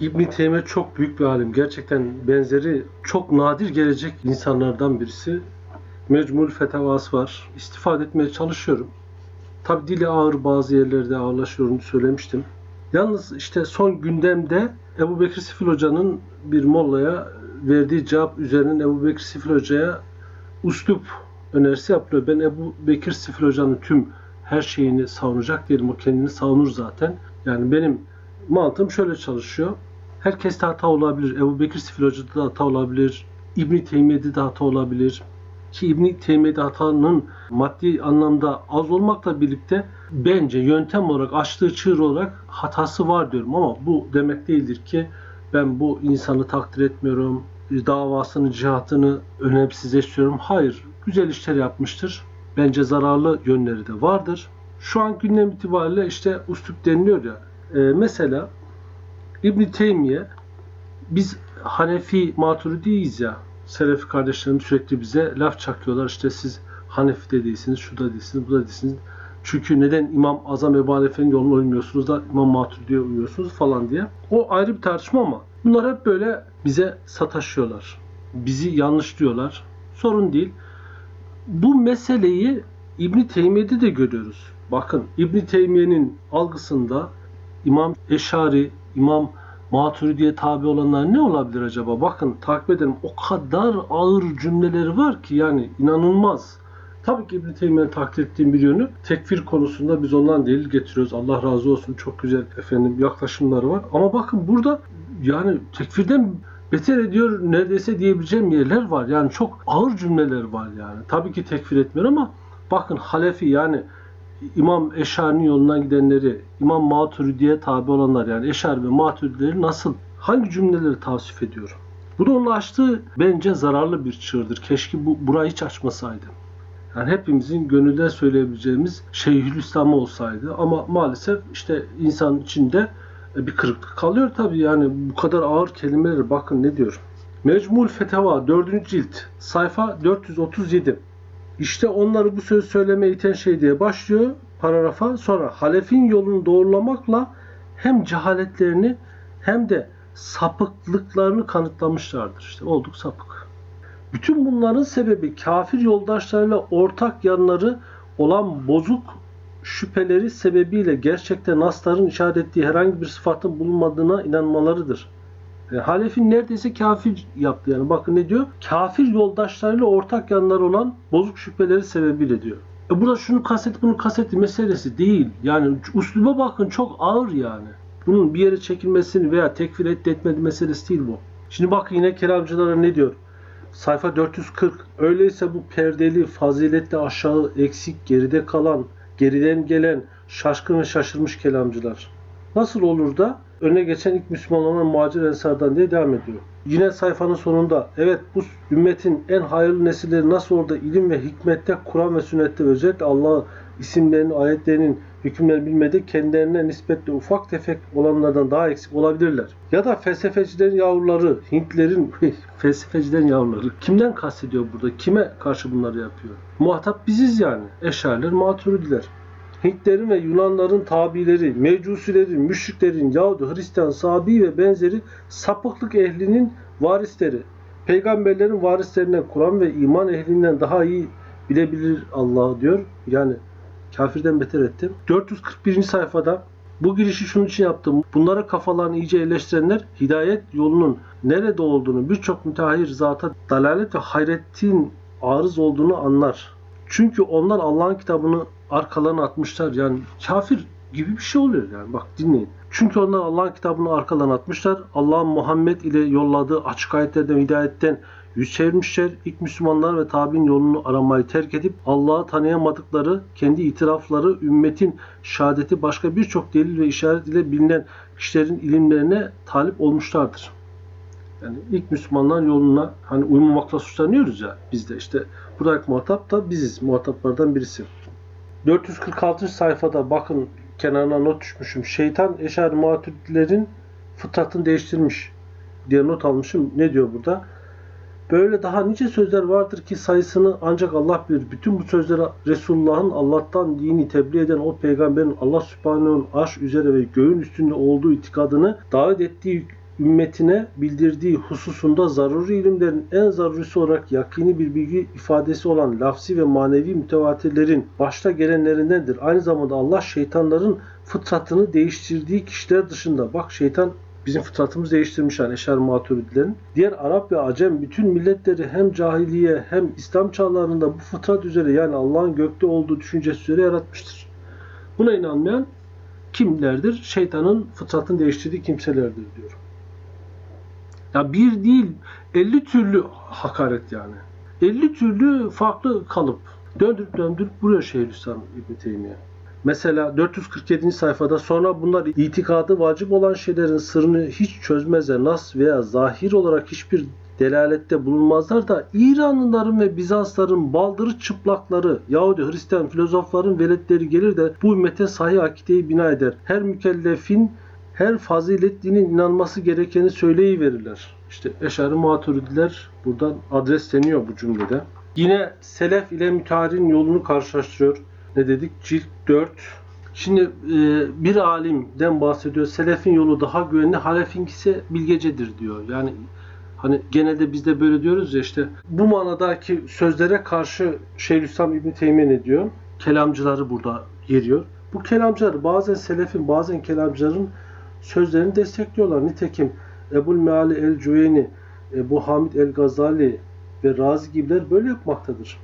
İbn Teymiye çok büyük bir alim. Gerçekten benzeri çok nadir gelecek insanlardan birisi. Mecmul fetavası var. İstifade etmeye çalışıyorum. Tabi dili ağır bazı yerlerde ağırlaşıyorum söylemiştim. Yalnız işte son gündemde Ebu Bekir Sifil Hoca'nın bir mollaya verdiği cevap üzerine Ebu Bekir Sifil Hoca'ya uslup önerisi yapılıyor. Ben Ebu Bekir Sifil Hoca'nın tüm her şeyini savunacak değilim. O kendini savunur zaten. Yani benim mantığım şöyle çalışıyor. Herkeste hata olabilir. Ebu Bekir Sifil Hoca'da da hata olabilir. İbn Teymiye'de de hata olabilir. Ki İbn Teymiye'de hatanın maddi anlamda az olmakla birlikte bence yöntem olarak açtığı çığır olarak hatası var diyorum ama bu demek değildir ki ben bu insanı takdir etmiyorum, davasını, cihatını önemsizleştiriyorum. Hayır, güzel işler yapmıştır. Bence zararlı yönleri de vardır. Şu an gündem itibariyle işte uslup deniliyor ya. e, mesela İbn Teymiye biz Hanefi Maturidiyiz ya. Selefi kardeşlerim sürekli bize laf çakıyorlar. İşte siz Hanefi de değilsiniz, şu da değilsiniz, bu da değilsiniz. Çünkü neden İmam Azam Ebu Hanife'nin yoluna uymuyorsunuz da İmam Maturidi'ye uyuyorsunuz falan diye. O ayrı bir tartışma ama bunlar hep böyle bize sataşıyorlar. Bizi yanlışlıyorlar. Sorun değil. Bu meseleyi İbn Teymiye'de de görüyoruz. Bakın İbn Teymiye'nin algısında İmam Eşari, İmam Maturidi'ye tabi olanlar ne olabilir acaba? Bakın takip edelim. O kadar ağır cümleleri var ki yani inanılmaz. Tabii ki İbn Teymiye'nin takdir ettiğim bir yönü tekfir konusunda biz ondan delil getiriyoruz. Allah razı olsun. Çok güzel efendim yaklaşımları var. Ama bakın burada yani tekfirden beter ediyor neredeyse diyebileceğim yerler var. Yani çok ağır cümleler var yani. Tabii ki tekfir etmiyor ama bakın Halefi yani İmam Eşari'nin yolundan gidenleri, İmam Maturidi'ye tabi olanlar yani Eşari ve Maturidileri nasıl, hangi cümleleri tavsif ediyor? Bu da onun açtığı bence zararlı bir çığırdır. Keşke bu burayı hiç açmasaydı. Yani hepimizin gönülden söyleyebileceğimiz Şeyhülislam olsaydı ama maalesef işte insan içinde bir kırıklık kalıyor tabii yani bu kadar ağır kelimeleri bakın ne diyor. Mecmul Feteva 4. cilt sayfa 437 işte onları bu söz söylemeye iten şey diye başlıyor paragrafa. Sonra halefin yolunu doğrulamakla hem cehaletlerini hem de sapıklıklarını kanıtlamışlardır. İşte olduk sapık. Bütün bunların sebebi kafir yoldaşlarıyla ortak yanları olan bozuk şüpheleri sebebiyle gerçekte nasların işaret ettiği herhangi bir sıfatın bulunmadığına inanmalarıdır. E, Halef'in neredeyse kafir yaptı yani. Bakın ne diyor? Kafir yoldaşlarıyla ortak yanları olan bozuk şüpheleri sebebiyle diyor. E burada şunu kaset bunu kasetti meselesi değil. Yani usluba bakın çok ağır yani. Bunun bir yere çekilmesini veya tekfir etti etmedi meselesi değil bu. Şimdi bakın yine kelamcılara ne diyor? Sayfa 440. Öyleyse bu perdeli, faziletli aşağı, eksik, geride kalan, geriden gelen, şaşkın ve şaşırmış kelamcılar. Nasıl olur da öne geçen ilk Müslüman olan muhacir ensardan diye devam ediyor. Yine sayfanın sonunda evet bu ümmetin en hayırlı nesilleri nasıl orada ilim ve hikmette, Kur'an ve sünnette özellikle Allah isimlerinin, ayetlerinin hükümlerini bilmedi kendilerine nispetle ufak tefek olanlardan daha eksik olabilirler. Ya da felsefecilerin yavruları, Hintlerin felsefecilerin yavruları. Kimden kastediyor burada? Kime karşı bunları yapıyor? Muhatap biziz yani. Eşariler, maturidiler. Hintlerin ve Yunanların tabileri, mecusilerin, müşriklerin, Yahudi, Hristiyan, Sabi ve benzeri sapıklık ehlinin varisleri. Peygamberlerin varislerinden, Kur'an ve iman ehlinden daha iyi bilebilir Allah diyor. Yani kafirden beter ettim. 441. sayfada bu girişi şunun için yaptım. Bunlara kafalarını iyice eleştirenler hidayet yolunun nerede olduğunu birçok müteahhir zata dalalet ve hayretin arız olduğunu anlar. Çünkü onlar Allah'ın kitabını arkalarına atmışlar. Yani kafir gibi bir şey oluyor yani. Bak dinleyin. Çünkü onlar Allah'ın kitabını arkalarına atmışlar. Allah'ın Muhammed ile yolladığı açık ayetlerden, hidayetten yüz çevirmişler. İlk Müslümanlar ve tabi'in yolunu aramayı terk edip Allah'ı tanıyamadıkları, kendi itirafları, ümmetin şehadeti başka birçok delil ve işaret ile bilinen kişilerin ilimlerine talip olmuşlardır. Yani ilk Müslümanlar yoluna hani uymamakla suçlanıyoruz ya biz de işte buradaki muhatap da biziz. Muhataplardan birisi. 446. sayfada bakın kenarına not düşmüşüm. Şeytan eşari muhatiplerin fıtratını değiştirmiş diye not almışım. Ne diyor burada? Böyle daha nice sözler vardır ki sayısını ancak Allah bilir. Bütün bu sözlere Resulullah'ın Allah'tan dini tebliğ eden o peygamberin Allah Sübhanehu'nun arş üzere ve göğün üstünde olduğu itikadını davet ettiği ümmetine bildirdiği hususunda zaruri ilimlerin en zarurisi olarak yakini bir bilgi ifadesi olan lafzi ve manevi mütevatirlerin başta gelenlerindendir. Aynı zamanda Allah şeytanların fıtratını değiştirdiği kişiler dışında bak şeytan bizim fıtratımızı değiştirmiş yani Eşer Maturidilerin. Diğer Arap ve Acem bütün milletleri hem cahiliye hem İslam çağlarında bu fıtrat üzere yani Allah'ın gökte olduğu düşüncesi üzere yaratmıştır. Buna inanmayan kimlerdir? Şeytanın fıtratını değiştirdiği kimselerdir diyor. Ya bir değil 50 türlü hakaret yani. 50 türlü farklı kalıp döndürüp döndürüp buraya Şeyhülislam İbn Teymiye. Mesela 447. sayfada sonra bunlar itikadı vacip olan şeylerin sırrını hiç çözmezler. Nas veya zahir olarak hiçbir delalette bulunmazlar da İranlıların ve Bizansların baldırı çıplakları Yahudi Hristiyan filozofların veletleri gelir de bu ümmete sahih akideyi bina eder. Her mükellefin her fazilet dinin inanması gerekeni söyleyiverirler. İşte Eşari Maturidiler buradan adresleniyor bu cümlede. Yine selef ile müteahhirin yolunu karşılaştırıyor. Ne dedik? Cilt 4. Şimdi e, bir alimden bahsediyor. Selefin yolu daha güvenli, halefinkisi bilgecedir diyor. Yani hani genelde biz de böyle diyoruz ya işte bu manadaki sözlere karşı Şeyhülislam İbn Teymiye ne diyor? Kelamcıları burada yeriyor. Bu kelamcılar bazen selefin bazen kelamcıların sözlerini destekliyorlar. Nitekim Ebul Meali el-Cüveyni, Ebu Hamid el-Gazali ve Razi gibiler böyle yapmaktadır.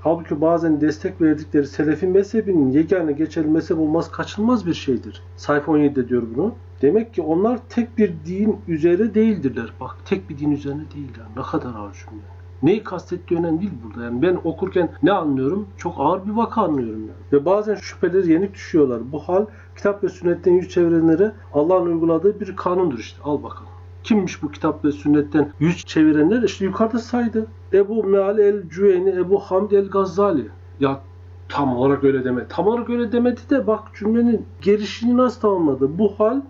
Halbuki bazen destek verdikleri selefin mezhebinin yegane geçerli mezhep olmaz kaçınılmaz bir şeydir. Sayfa 17'de diyor bunu. Demek ki onlar tek bir din üzere değildirler. Bak tek bir din üzerine değiller. Ne kadar ağır cümle. Neyi kastettiği önemli değil burada. Yani ben okurken ne anlıyorum? Çok ağır bir vaka anlıyorum yani. Ve bazen şüpheleri yenik düşüyorlar. Bu hal kitap ve sünnetten yüz çevirenlere Allah'ın uyguladığı bir kanundur işte. Al bakalım. Kimmiş bu kitap ve sünnetten yüz çevirenler? İşte yukarıda saydı. Ebu Meal el-Cüveyni, Ebu Hamd el-Gazzali. Ya tam olarak öyle demedi. Tam olarak öyle demedi de bak cümlenin gelişini nasıl tamamladı. Bu hal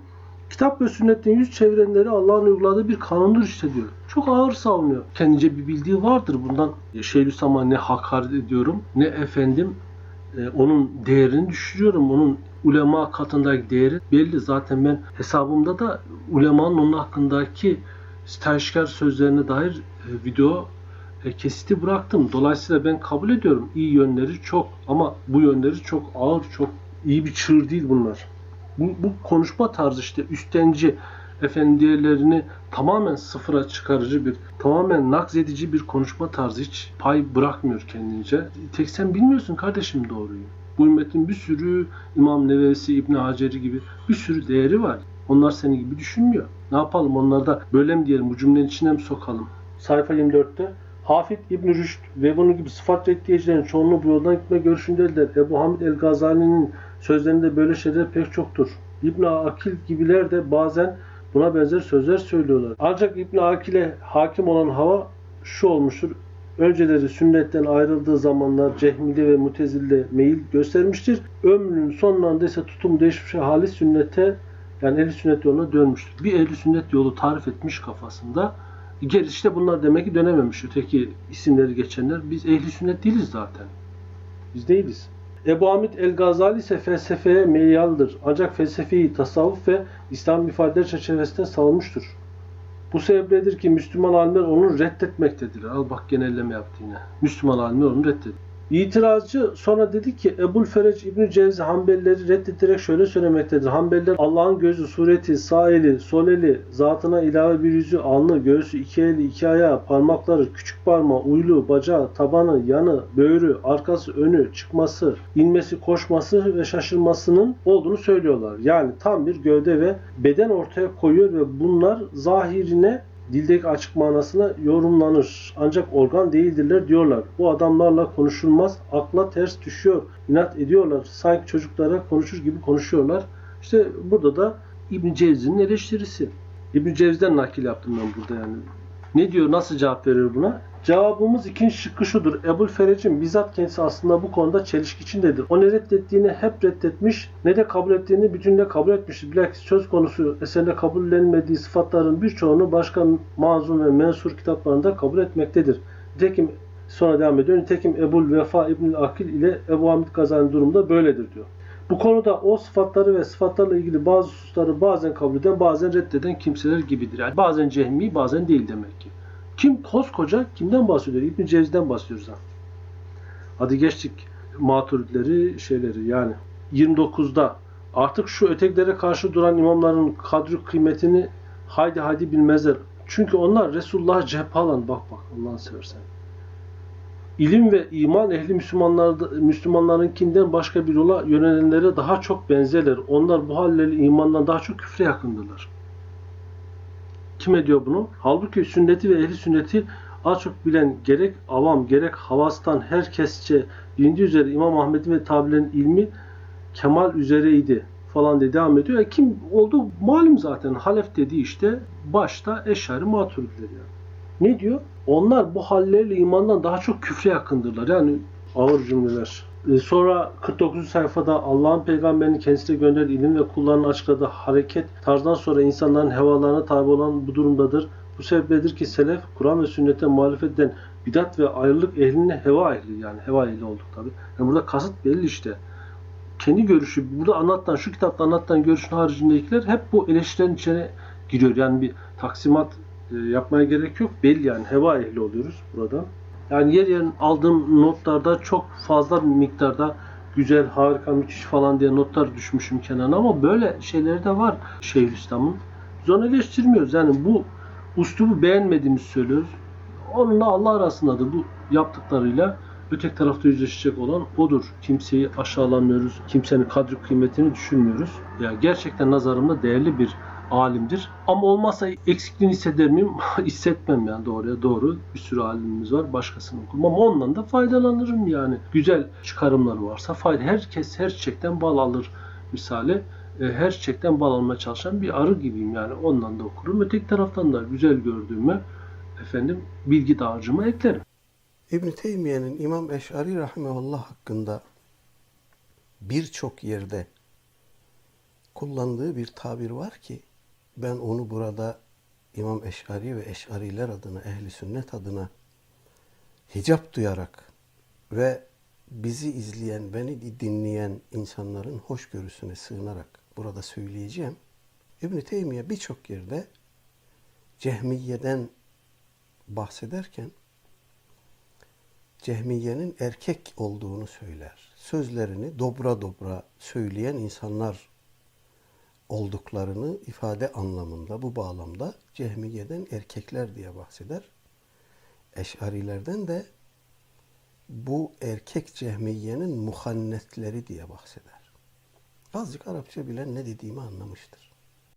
kitap ve sünnetten yüz çevirenleri Allah'ın uyguladığı bir kanundur işte diyor. Çok ağır savunuyor. Kendince bir bildiği vardır bundan. Şeyhülislam'a ne hakaret ediyorum ne efendim e, onun değerini düşürüyorum. Onun ulema katındaki değeri belli. Zaten ben hesabımda da ulemanın onun hakkındaki stajyer sözlerine dair e, video e, kesiti bıraktım. Dolayısıyla ben kabul ediyorum. İyi yönleri çok ama bu yönleri çok ağır, çok iyi bir çığır değil bunlar. Bu, bu konuşma tarzı işte üstenci efendim diğerlerini tamamen sıfıra çıkarıcı bir, tamamen nakzedici bir konuşma tarzı hiç pay bırakmıyor kendince. Tek sen bilmiyorsun kardeşim doğruyu. Bu ümmetin bir sürü İmam Nevesi, İbn Haceri gibi bir sürü değeri var. Onlar seni gibi düşünmüyor. Ne yapalım onlarda böyle mi diyelim bu cümlenin içine mi sokalım? Sayfa 24'te Hafid İbn Rüşd ve bunun gibi sıfat reddiyecilerin çoğunluğu bu yoldan gitme görüşündeler. Ebu Hamid el-Gazali'nin sözlerinde böyle şeyler pek çoktur. İbn Akil gibiler de bazen buna benzer sözler söylüyorlar. Ancak İbn Akil'e hakim olan hava şu olmuştur. Önceleri sünnetten ayrıldığı zamanlar cehmili ve mutezille meyil göstermiştir. Ömrünün sonlarında ise tutum değişmiş hali sünnete yani ehli sünnet yoluna dönmüştür. Bir ehli sünnet yolu tarif etmiş kafasında. İşte bunlar demek ki dönememiş. Öteki isimleri geçenler. Biz ehli sünnet değiliz zaten. Biz değiliz. Ebu Hamid el-Gazali ise felsefeye meyyaldır. Ancak felsefeyi tasavvuf ve İslam ifadeler çerçevesinde savunmuştur. Bu sebepledir ki Müslüman alimler onu reddetmektedir. Al bak genelleme yaptı yine. Müslüman alimler onu reddediyor. İtirazcı sonra dedi ki Ebul Fereç İbn Cevzi Hanbelileri reddederek şöyle söylemektedir. Hanbeliler Allah'ın gözü, sureti, sağ eli, sol eli, zatına ilave bir yüzü, alnı, göğsü, iki eli, iki ayağı, parmakları, küçük parmağı, uylu, bacağı, tabanı, yanı, böğrü, arkası, önü, çıkması, inmesi, koşması ve şaşırmasının olduğunu söylüyorlar. Yani tam bir gövde ve beden ortaya koyuyor ve bunlar zahirine dildeki açık manasına yorumlanır. Ancak organ değildirler diyorlar. Bu adamlarla konuşulmaz. Akla ters düşüyor. inat ediyorlar. Sanki çocuklara konuşur gibi konuşuyorlar. İşte burada da İbn Cevzi'nin eleştirisi. İbn Cevzi'den nakil yaptım ben burada yani. Ne diyor? Nasıl cevap veriyor buna? Cevabımız ikinci şıkkı şudur. Ebul Ferec'in bizzat kendisi aslında bu konuda çelişki içindedir. O ne reddettiğini hep reddetmiş ne de kabul ettiğini bütünle kabul etmiştir. Bilakis söz konusu eserinde kabullenmediği sıfatların birçoğunu başka mazlum ve mensur kitaplarında kabul etmektedir. Nitekim sonra devam ediyor. Nitekim Ebul Vefa İbnül Akil ile Ebu Hamid Gazali durumda böyledir diyor. Bu konuda o sıfatları ve sıfatlarla ilgili bazı hususları bazen kabul eden bazen reddeden kimseler gibidir. Yani bazen cehmi bazen değil demek ki. Kim koskoca kimden bahsediyor? İbn Cevzi'den bahsediyoruz ha. Hadi geçtik maturidleri şeyleri yani 29'da artık şu ötekilere karşı duran imamların kadri kıymetini haydi haydi bilmezler. Çünkü onlar Resulullah cephe alan bak bak Allah'ını seversen. İlim ve iman ehli Müslümanlar, Müslümanlarınkinden başka bir yola yönelenlere daha çok benzerler. Onlar bu halleri imandan daha çok küfre yakındırlar. Kim ediyor bunu? Halbuki sünneti ve ehli sünneti az çok bilen gerek avam gerek havastan herkesçe bilindiği üzere İmam Ahmet'in ve tabilerin ilmi kemal üzereydi falan diye devam ediyor. E kim oldu malum zaten. Halef dediği işte başta Eşari Maturidiler yani. Ne diyor? Onlar bu halleriyle imandan daha çok küfre yakındırlar. Yani ağır cümleler. E, Sonra 49. sayfada Allah'ın peygamberini kendisine gönderdiği ilim ve kullarının açıkladığı hareket tarzdan sonra insanların hevalarına tabi olan bu durumdadır. Bu sebepledir ki selef, Kur'an ve sünnete muhalefet eden bidat ve ayrılık ehline heva ehli yani heva ehli olduk tabi. Yani burada kasıt belli işte. Kendi görüşü, burada anlatılan, şu kitapta anlatılan görüşün haricindekiler hep bu eleştirilerin içine giriyor. Yani bir taksimat yapmaya gerek yok. Belli yani heva ehli oluyoruz burada. Yani yer yer aldığım notlarda çok fazla miktarda güzel, harika, müthiş falan diye notlar düşmüşüm kenarına ama böyle şeyleri de var Şeyhülislam'ın. Biz onu eleştirmiyoruz. Yani bu uslubu beğenmediğimizi söylüyoruz. Onunla Allah arasındadır bu yaptıklarıyla. Öteki tarafta yüzleşecek olan odur. Kimseyi aşağılamıyoruz. Kimsenin kadri kıymetini düşünmüyoruz. Ya gerçekten nazarımda değerli bir alimdir. Ama olmazsa eksikliğini hisseder miyim? Hissetmem yani doğruya doğru. Bir sürü alimimiz var. Başkasının okum. Ama ondan da faydalanırım yani. Güzel çıkarımları varsa fayda. Herkes her çiçekten bal alır misali. E, Her çiçekten bal almaya çalışan bir arı gibiyim yani. Ondan da okurum. Öteki taraftan da güzel gördüğümü efendim bilgi dağarcığıma eklerim. İbn Teymiye'nin İmam Eş'ari rahimehullah hakkında birçok yerde kullandığı bir tabir var ki ben onu burada İmam Eş'ari ve Eş'ariler adına, ehli sünnet adına hicap duyarak ve bizi izleyen, beni dinleyen insanların hoşgörüsüne sığınarak burada söyleyeceğim. İbn Teymiye birçok yerde Cehmiye'den bahsederken Cehmiye'nin erkek olduğunu söyler. Sözlerini dobra dobra söyleyen insanlar olduklarını ifade anlamında, bu bağlamda Cehmiye'den erkekler diye bahseder. Eş'arilerden de bu erkek Cehmiye'nin muhannetleri diye bahseder. Azıcık Arapça bilen ne dediğimi anlamıştır.